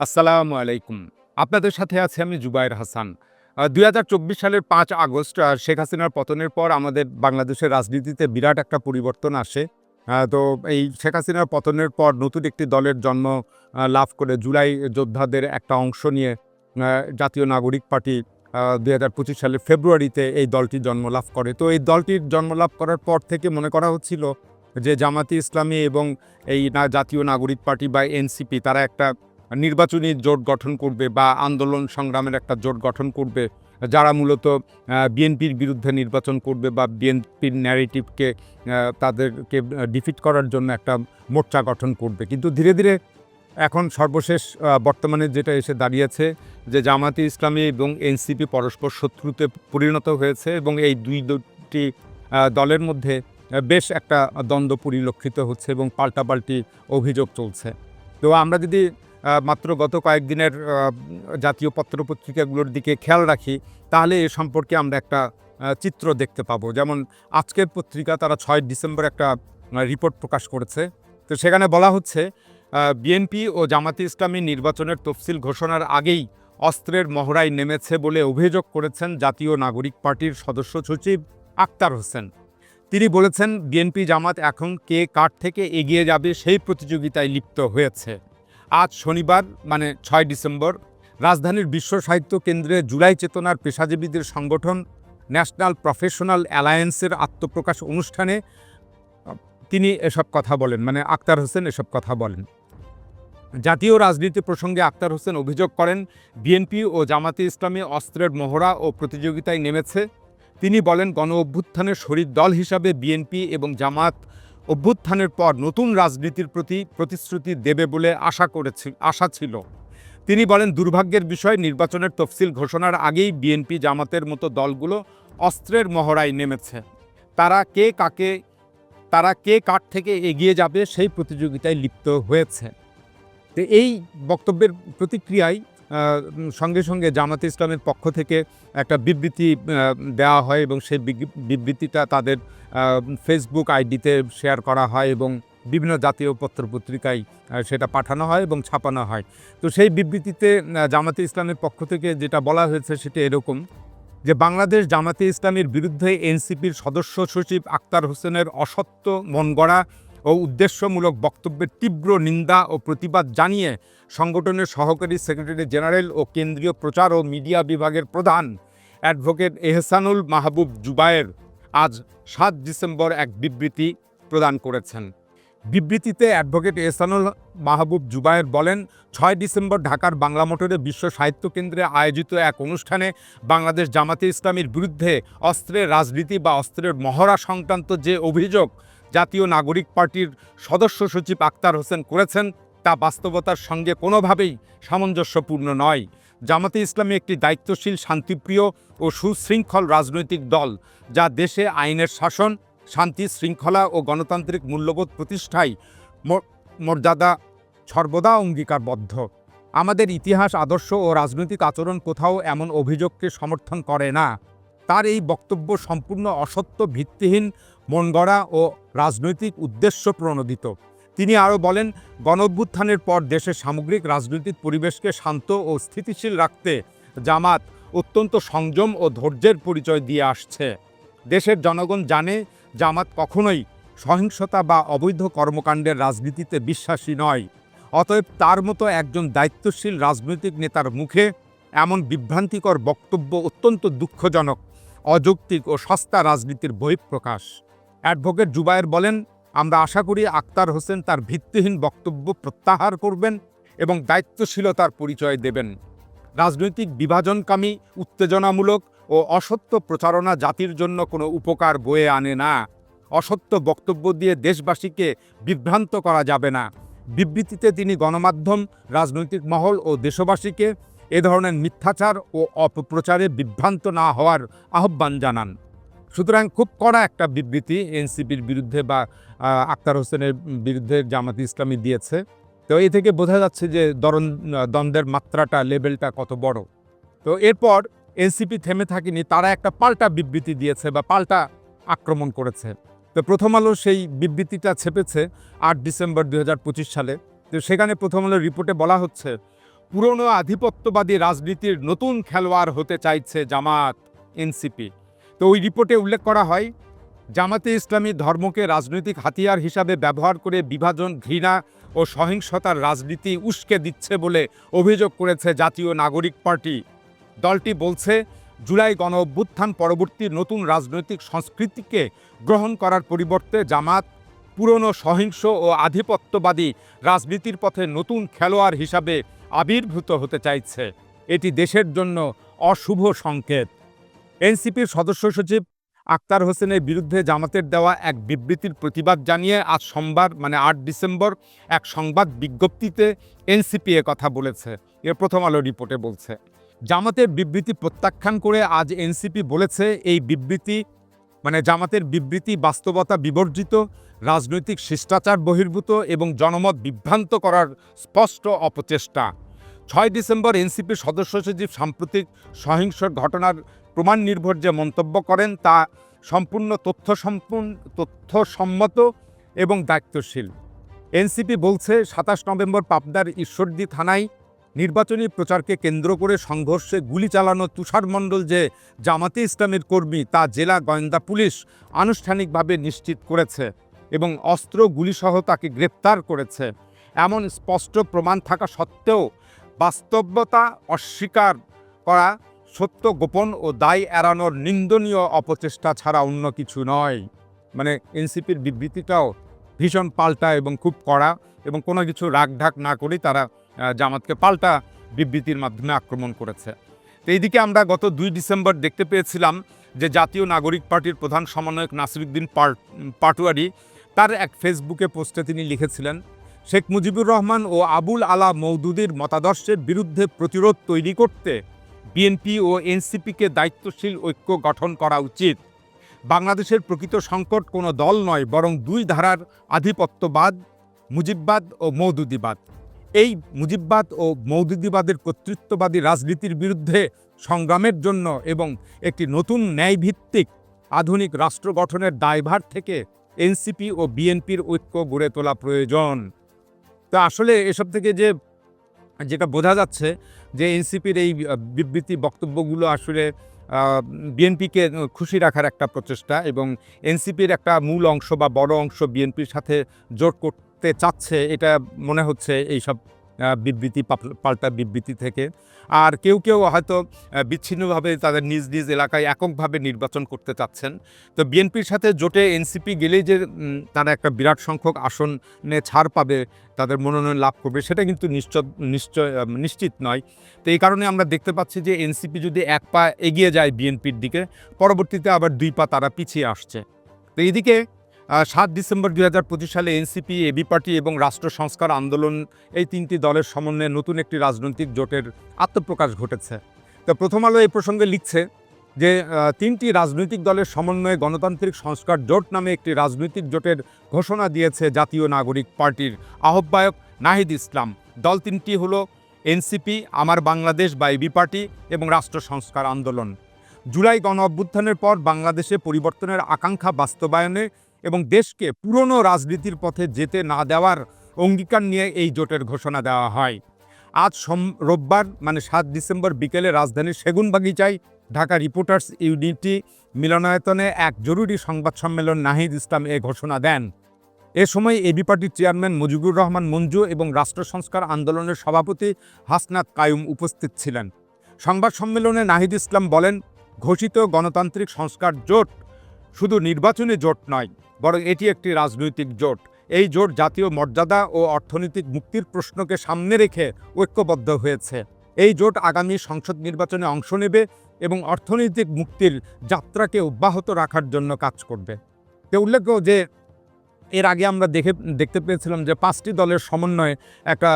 আসসালামু আলাইকুম। আপনাদের সাথে আছে আমি জুবাইর হাসান। দুই হাজার চব্বিশ সালের পাঁচ আগস্ট শেখ হাসিনার পতনের পর আমাদের বাংলাদেশের রাজনীতিতে বিরাট একটা পরিবর্তন আসে। তো এই শেখ হাসিনার পতনের পর নতুন একটি দলের জন্ম লাভ করে জুলাই যোদ্ধাদের একটা অংশ নিয়ে জাতীয় নাগরিক পার্টি দুই হাজার পঁচিশ সালের ফেব্রুয়ারিতে এই দলটি জন্ম লাভ করে। তো এই দলটির জন্ম লাভ করার পর থেকে মনে করা হচ্ছিল যে জামাতি ইসলামী এবং এই জাতীয় নাগরিক পার্টি বা এনসিপি, তারা একটা নির্বাচনী জোট গঠন করবে বা আন্দোলন সংগ্রামের একটা জোট গঠন করবে, যারা মূলত বিএনপির বিরুদ্ধে নির্বাচন করবে বা বিএনপির ন্যারেটিভকে তাদেরকে ডিফিট করার জন্য একটা মোর্চা গঠন করবে। কিন্তু ধীরে ধীরে এখন সর্বশেষ বর্তমানে যেটা এসে দাঁড়িয়েছে যে জামাতি ইসলামী এবং এনসিপি পরস্পর শত্রুতে পরিণত হয়েছে এবং এই দুই দুটি দলের মধ্যে বেশ একটা দ্বন্দ্ব পরিলক্ষিত হচ্ছে এবং পাল্টাপাল্টি অভিযোগ চলছে। তো আমরা যদি মাত্র গত কয়েকদিনের জাতীয় পত্রপত্রিকাগুলোর দিকে খেয়াল রাখি, তাহলে এ সম্পর্কে আমরা একটা চিত্র দেখতে পাবো। যেমন আজকের পত্রিকা তারা ছয় ডিসেম্বর একটা রিপোর্ট প্রকাশ করেছে। তো সেখানে বলা হচ্ছে বিএনপি ও জামাতি ইসলামী নির্বাচনের তফসিল ঘোষণার আগেই অস্ত্রের মহড়ায় নেমেছে বলে অভিযোগ করেছেন জাতীয় নাগরিক পার্টির সদস্য সচিব আক্তার হোসেন। তিনি বলেছেন, বিএনপি জামাত এখন কে কার থেকে এগিয়ে যাবে সেই প্রতিযোগিতায় লিপ্ত হয়েছে। আজ শনিবার মানে ছয় ডিসেম্বর, রাজধানীর বিশ্ব সাহিত্য কেন্দ্রে জুলাই চেতনার পেশাজীবীদের সংগঠন ন্যাশনাল প্রফেশনাল অ্যালায়েন্সের আত্মপ্রকাশ অনুষ্ঠানে, তিনি এসব কথা বলেন মানে আক্তার হোসেন এসব কথা বলেন। জাতীয় রাজনীতি প্রসঙ্গে আক্তার হোসেন অভিযোগ করেন, বিএনপি ও জামাতে ইসলামী অস্ত্রের মহড়া ও প্রতিযোগিতায় নেমেছে। তিনি বলেন গণ অভ্যুত্থানের শরিক দল হিসাবে বিএনপি এবং জামাত অভ্যুত্থানের পর নতুন রাজনীতির প্রতি প্রতিশ্রুতি দেবে বলে আশা করেছি, আশা ছিল। তিনি বলেন, দুর্ভাগ্যের বিষয়, নির্বাচনের তফসিল ঘোষণার আগেই বিএনপি জামাতের মতো দলগুলো অস্ত্রের মহড়ায় নেমেছে। তারা কে কাকে, তারা কে কার থেকে এগিয়ে যাবে সেই প্রতিযোগিতায় লিপ্ত হয়েছে। তো এই বক্তব্যের প্রতিক্রিয়ায় সঙ্গে সঙ্গে জামাতে ইসলামের পক্ষ থেকে একটা বিবৃতি দেওয়া হয় এবং সেই বিবৃতিটা তাদের ফেসবুক আইডিতে শেয়ার করা হয় এবং বিভিন্ন জাতীয় পত্রপত্রিকায় আহ, সেটা পাঠানো হয় এবং ছাপানো হয়। তো সেই বিবৃতিতে জামাতে ইসলামের পক্ষ থেকে যেটা বলা হয়েছে সেটা এরকম যে বাংলাদেশ জামাতে ইসলামের বিরুদ্ধে এনসিপির সদস্য সচিব আক্তার হোসেনের অসত্য মনগড়া ও উদ্দেশ্যমূলক বক্তব্যের তীব্র নিন্দা ও প্রতিবাদ জানিয়ে সংগঠনের সহকারী সেক্রেটারি জেনারেল ও কেন্দ্রীয় প্রচার ও মিডিয়া বিভাগের প্রধান অ্যাডভোকেট এহসানুল মাহবুব জুবায়ের আজ সাত ডিসেম্বর এক বিবৃতি প্রদান করেছেন। বিবৃতিতে অ্যাডভোকেট এহসানুল মাহবুব জুবায়ের বলেন, ছয় ডিসেম্বর ঢাকার বাংলা মোটরে বিশ্ব সাহিত্য কেন্দ্রে আয়োজিত এক অনুষ্ঠানে বাংলাদেশ জামাতে ইসলামীর বিরুদ্ধে অস্ত্রের রাজনীতি বা অস্ত্রের মহড়া সংক্রান্ত যে অভিযোগ জাতীয় নাগরিক পার্টির সদস্য সচিব আক্তার হোসেন করেছেন, তা বাস্তবতার সঙ্গে কোনোভাবেই সামঞ্জস্যপূর্ণ নয়। জামাতে ইসলামী একটি দায়িত্বশীল, শান্তিপ্রিয় ও সুশৃঙ্খল রাজনৈতিক দল, যা দেশে আইনের শাসন, শান্তি শৃঙ্খলা ও গণতান্ত্রিক মূল্যবোধ প্রতিষ্ঠায় মর্যাদা সর্বদা অঙ্গীকারবদ্ধ। আমাদের ইতিহাস, আদর্শ ও রাজনৈতিক আচরণ কোথাও এমন অভিযোগকে সমর্থন করে না। তার এই বক্তব্য সম্পূর্ণ অসত্য, ভিত্তিহীন মনগড়া ও রাজনৈতিক উদ্দেশ্য প্রণোদিত। তিনি আরও বলেন, গণঅভ্যুত্থানের পর দেশের সামগ্রিক রাজনৈতিক পরিবেশকে শান্ত ও স্থিতিশীল রাখতে জামাত অত্যন্ত সংযম ও ধৈর্যের পরিচয় দিয়ে আসছে। দেশের জনগণ জানে, জামাত কখনোই সহিংসতা বা অবৈধ কর্মকাণ্ডের রাজনীতিতে বিশ্বাসী নয়। অতএব তার মতো একজন দায়িত্বশীল রাজনৈতিক নেতার মুখে এমন বিভ্রান্তিকর বক্তব্য অত্যন্ত দুঃখজনক, অযৌক্তিক ও সস্তা রাজনীতির বহিঃপ্রকাশ। অ্যাডভোকেট জুবায়ের বলেন, আমরা আশা করি আক্তার হোসেন তার ভিত্তিহীন বক্তব্য প্রত্যাহার করবেন এবং দায়িত্বশীলতার পরিচয় দেবেন। রাজনৈতিক বিভাজনকামী, উত্তেজনামূলক ও অসত্য প্রচারণা জাতির জন্য কোনো উপকার বয়ে আনে না। অসত্য বক্তব্য দিয়ে দেশবাসীকে বিভ্রান্ত করা যাবে না। বিবৃতিতে তিনি গণমাধ্যম, রাজনৈতিক মহল ও দেশবাসীকে এ ধরনের মিথ্যাচার ও অপপ্রচারে বিভ্রান্ত না হওয়ার আহ্বান জানান। সুতরাং খুব কড়া একটা বিবৃতি এনসিপির বিরুদ্ধে বা আক্তার হোসেনের বিরুদ্ধে জামাত ইসলামী দিয়েছে। তো এই থেকে বোঝা যাচ্ছে যে দরন, দ্বন্দ্বের মাত্রাটা, লেভেলটা কত বড়। তো এরপর এনসিপি থেমে থাকেনি, তারা একটা পাল্টা বিবৃতি দিয়েছে বা পাল্টা আক্রমণ করেছে। তো প্রথম আলো সেই বিবৃতিটা ছেপেছে আট ডিসেম্বর দু হাজার পঁচিশ সালে। তো সেখানে প্রথম আলোর রিপোর্টে বলা হচ্ছে, পুরনো আধিপত্যবাদী রাজনীতির নতুন খেলোয়াড় হতে চাইছে জামাত এনসিপি। তো ওই রিপোর্টে উল্লেখ করা হয়, জামাতে ইসলামী ধর্মকে রাজনৈতিক হাতিয়ার হিসাবে ব্যবহার করে বিভাজন, ঘৃণা ও সহিংসতার রাজনীতি উস্কে দিচ্ছে বলে অভিযোগ করেছে জাতীয় নাগরিক পার্টি। দলটি বলছে, জুলাই গণ অভ্যুত্থান পরবর্তী নতুন রাজনৈতিক সংস্কৃতিকে গ্রহণ করার পরিবর্তে জামাত, পুরনো সহিংস ও আধিপত্যবাদী রাজনীতির পথে নতুন খেলোয়াড় হিসাবে আবির্ভূত হতে চাইছে। এটি দেশের জন্য অশুভ সংকেত। এনসিপির সদস্য সচিব আক্তার হোসেনের বিরুদ্ধে জামাতের দেওয়া এক বিবৃতির প্রতিবাদ জানিয়ে আজ সোমবার মানে আট ডিসেম্বর, এক সংবাদ বিজ্ঞপ্তিতে এনসিপি এ কথা বলেছে। এর প্রথম আলো রিপোর্টে বলছে, জামাতের বিবৃতি প্রত্যাখ্যান করে আজ এনসিপি বলেছে, এই বিবৃতি মানে জামাতের বিবৃতি বাস্তবতা বিবর্জিত, রাজনৈতিক শিষ্টাচার বহির্ভূত এবং জনমত বিভ্রান্ত করার স্পষ্ট অপচেষ্টা। ছয় ডিসেম্বর এনসিপির সদস্য সচিব সাম্প্রতিক সহিংস ঘটনার প্রমাণ নির্ভর যে মন্তব্য করেন, তা সম্পূর্ণ তথ্য সম্পূর্ণ তথ্যসম্মত এবং দায়িত্বশীল। এনসিপি বলছে, সাতাশ নভেম্বর পাবনার ঈশ্বরদী থানায় নির্বাচনী প্রচারকে কেন্দ্র করে সংঘর্ষে গুলি চালানো তুষার মণ্ডল যে জামাতে ইসলামের কর্মী, তা জেলা গোয়েন্দা পুলিশ আনুষ্ঠানিকভাবে নিশ্চিত করেছে এবং অস্ত্র গুলিসহ তাকে গ্রেপ্তার করেছে। এমন স্পষ্ট প্রমাণ থাকা সত্ত্বেও বাস্তবতা অস্বীকার করা সত্য, গোপন ও দায় এড়ানোর নিন্দনীয় অপচেষ্টা ছাড়া অন্য কিছু নয়। মানে এনসিপির বিবৃতিটাও ভীষণ পাল্টা এবং খুব কড়া এবং কোনো কিছু রাগঢাক না করেই তারা জামাতকে পাল্টা বিবৃতির মাধ্যমে আক্রমণ করেছে। তো এইদিকে আমরা গত দুই ডিসেম্বর দেখতে পেয়েছিলাম যে জাতীয় নাগরিক পার্টির প্রধান সমন্বয়ক নাসিরুদ্দিন পাটোয়ারি তার এক ফেসবুকে পোস্টে তিনি লিখেছিলেন শেখ মুজিবুর রহমান ও আবুল আলা মৌদুদির মতাদর্শের বিরুদ্ধে প্রতিরোধ তৈরি করতে বিএনপি ও এনসিপিকে দায়িত্বশীল ঐক্য গঠন করা উচিত। বাংলাদেশের প্রকৃত সংকট কোনো দল নয়, বরং দুই ধারার আধিপত্যবাদ, মুজিববাদ ও মৌদুদিবাদ এই মুজিববাদ ও মৌদুদিবাদের কর্তৃত্ববাদী রাজনীতির বিরুদ্ধে সংগ্রামের জন্য এবং একটি নতুন ন্যায়ভিত্তিক আধুনিক রাষ্ট্র গঠনের দায়ভার থেকে এনসিপি ও বিএনপির ঐক্য গড়ে তোলা প্রয়োজন। তো আসলে এসব থেকে যে, যেটা বোঝা যাচ্ছে যে এনসিপির এই বিবৃতি বক্তব্যগুলো আসলে বিএনপিকে খুশি রাখার একটা প্রচেষ্টা এবং এনসিপির একটা মূল অংশ বা বড় অংশ বিএনপির সাথে জোট করতে চাচ্ছে, এটা মনে হচ্ছে এইসব বিবৃতি পাল্টা বিবৃতি থেকে। আর কেউ কেউ হয়তো বিচ্ছিন্নভাবে তাদের নিজ নিজ এলাকায় এককভাবে নির্বাচন করতে চাচ্ছেন। তো বিএনপির সাথে জোটে এনসিপি গেলেই যে তারা একটা বিরাট সংখ্যক আসনে ছাড় পাবে তাদের মনোনয়ন লাভ করবে সেটা কিন্তু নিশ্চয় নিশ্চয় নিশ্চিত নয়। তো এই কারণে আমরা দেখতে পাচ্ছি যে এনসিপি যদি এক পা এগিয়ে যায় বিএনপির দিকে পরবর্তীতে আবার দুই পা তারা পিছিয়ে আসছে। তো এইদিকে আহ, সাত ডিসেম্বর দুই হাজার পঁচিশ সালে এনসিপি, এবি পার্টি এবং রাষ্ট্র সংস্কার আন্দোলন এই তিনটি দলের সমন্বয়ে নতুন একটি রাজনৈতিক জোটের আত্মপ্রকাশ ঘটেছে। তো প্রথম আলো এই প্রসঙ্গে লিখছে যে তিনটি রাজনৈতিক দলের সমন্বয়ে গণতান্ত্রিক সংস্কার জোট নামে একটি রাজনৈতিক জোটের ঘোষণা দিয়েছে জাতীয় নাগরিক পার্টির আহ্বায়ক নাহিদ ইসলাম। দল তিনটি হলো এনসিপি, আমার বাংলাদেশ বা এবি পার্টি এবং রাষ্ট্র সংস্কার আন্দোলন। জুলাই গণ অভ্যুত্থানের পর বাংলাদেশে পরিবর্তনের আকাঙ্ক্ষা বাস্তবায়নে এবং দেশকে পুরনো রাজনীতির পথে যেতে না দেওয়ার অঙ্গীকার নিয়ে এই জোটের ঘোষণা দেওয়া হয়। আজ সোম, রোববার মানে সাত ডিসেম্বর বিকেলে রাজধানীর সেগুনবাগিচায় ঢাকা রিপোর্টার্স ইউনিটি মিলনায়তনে এক জরুরি সংবাদ সম্মেলন নাহিদ ইসলাম এ ঘোষণা দেন। এ সময় এবি পার্টির চেয়ারম্যান মুজিবুর রহমান মঞ্জু এবং রাষ্ট্র সংস্কার আন্দোলনের সভাপতি হাসনাত কায়ুম উপস্থিত ছিলেন। সংবাদ সম্মেলনে নাহিদ ইসলাম বলেন, ঘোষিত গণতান্ত্রিক সংস্কার জোট শুধু নির্বাচনী জোট নয় বরং এটি একটি রাজনৈতিক জোট। এই জোট জাতীয় মর্যাদা ও অর্থনৈতিক মুক্তির প্রশ্নকে সামনে রেখে ঐক্যবদ্ধ হয়েছে। এই জোট আগামী সংসদ নির্বাচনে অংশ নেবে এবং অর্থনৈতিক মুক্তির যাত্রাকে অব্যাহত রাখার জন্য কাজ করবে। তো উল্লেখ্য যে এর আগে আমরা দেখে, দেখতে পেয়েছিলাম যে পাঁচটি দলের সমন্বয়ে একটা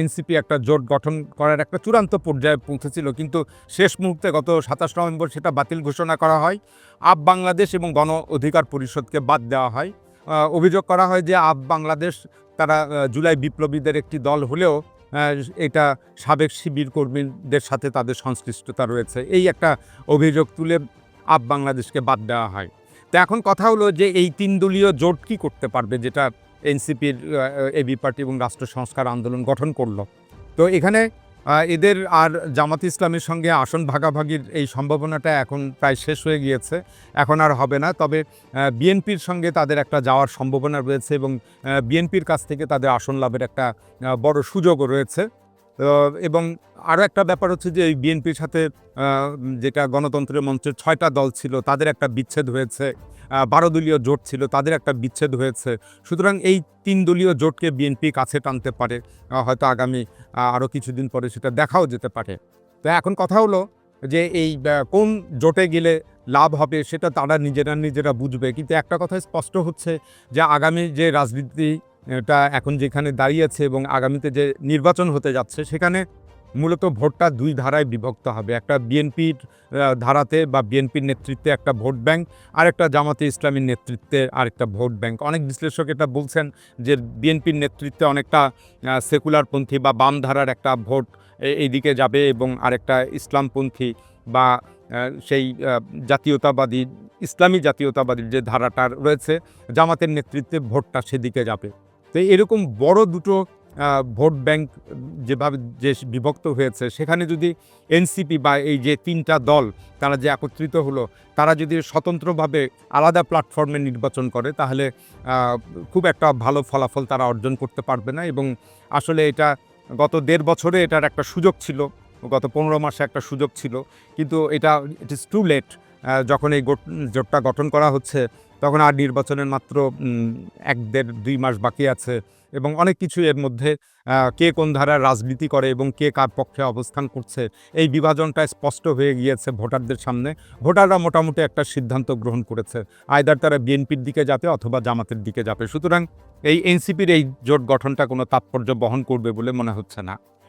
এনসিপি একটা জোট গঠন করার একটা চূড়ান্ত পর্যায়ে পৌঁছেছিল। কিন্তু শেষ মুহূর্তে গত সাতাশ নভেম্বর সেটা বাতিল ঘোষণা করা হয়। আপ বাংলাদেশ এবং গণ অধিকার পরিষদকে বাদ দেওয়া হয়। অভিযোগ করা হয় যে আপ বাংলাদেশ তারা জুলাই বিপ্লবীদের একটি দল হলেও এটা সাবেক শিবির কর্মীদের সাথে তাদের সংশ্লিষ্টতা রয়েছে। এই একটা অভিযোগ তুলে আপ বাংলাদেশকে বাদ দেওয়া হয়। তো এখন কথা হলো যে এই তিন দলীয় জোট কি করতে পারবে যেটা এনসিপির এবি পার্টি এবং রাষ্ট্র সংস্কার আন্দোলন গঠন করল? তো এখানে এদের আর জামাত ইসলামের সঙ্গে আসন ভাগাভাগির এই সম্ভাবনাটা এখন প্রায় শেষ হয়ে গিয়েছে। এখন আর হবে না, তবে বিএনপির সঙ্গে তাদের একটা যাওয়ার সম্ভাবনা রয়েছে এবং বিএনপির কাছ থেকে তাদের আসন লাভের একটা বড় সুযোগও রয়েছে। এবং আরও একটা ব্যাপার হচ্ছে যে এই বিএনপির সাথে যেটা গণতন্ত্রের মঞ্চের ছয়টা দল ছিল, তাদের একটা বিচ্ছেদ হয়েছে। বারো দলীয় জোট ছিল, তাদের একটা বিচ্ছেদ হয়েছে। সুতরাং এই তিন দলীয় জোটকে বিএনপি কাছে টানতে পারে। হয়তো আগামী আরও কিছুদিন পরে সেটা দেখাও যেতে পারে। তো এখন কথা হলো যে এই কোন জোটে গেলে লাভ হবে, সেটা তারা নিজেরা নিজেরা বুঝবে। কিন্তু একটা কথা স্পষ্ট হচ্ছে যে আগামী যে রাজনীতি এটা এখন যেখানে দাঁড়িয়েছে এবং আগামীতে যে নির্বাচন হতে যাচ্ছে, সেখানে মূলত ভোটটা দুই ধারায় বিভক্ত হবে। একটা বিএনপির ধারাতে বা বিএনপির নেতৃত্বে একটা ভোট ব্যাংক আর একটা জামাতে ইসলামীর নেতৃত্বে আরেকটা ভোট ব্যাংক। অনেক বিশ্লেষক এটা বলছেন যে বিএনপির নেতৃত্বে অনেকটা সেকুলারপন্থী বা বাম ধারার একটা ভোট এইদিকে যাবে এবং আরেকটা ইসলামপন্থী বা সেই জাতীয়তাবাদী, ইসলামী জাতীয়তাবাদীর যে ধারাটা রয়েছে, জামাতের নেতৃত্বে ভোটটা সেদিকে যাবে। তো এরকম বড় দুটো ভোট ব্যাংক যেভাবে, যে বিভক্ত হয়েছে, সেখানে যদি এনসিপি বা এই যে তিনটা দল, তারা যে একত্রিত হলো, তারা যদি স্বতন্ত্রভাবে আলাদা প্ল্যাটফর্মে নির্বাচন করে, তাহলে খুব একটা ভালো ফলাফল তারা অর্জন করতে পারবে না এবং আসলে এটা গত দেড় বছরে এটার একটা সুযোগ ছিল। গত পনেরো মাসে একটা সুযোগ ছিল। কিন্তু এটা ইট ইজ টু লেট যখন এই জোটটা গঠন করা হচ্ছে, তখন আর নির্বাচনের মাত্র এক দেড়, দুই মাস বাকি আছে এবং অনেক কিছু এর মধ্যে কে কোন ধারার রাজনীতি করে এবং কে কার পক্ষে অবস্থান করছে, এই বিভাজনটা স্পষ্ট হয়ে গিয়েছে ভোটারদের সামনে। ভোটাররা মোটামুটি একটা সিদ্ধান্ত গ্রহণ করেছে, আয়দার তারা বিএনপির দিকে যাবে অথবা জামাতের দিকে যাবে। সুতরাং এই এনসিপির এই জোট গঠনটা কোনো তাৎপর্য বহন করবে বলে মনে হচ্ছে না।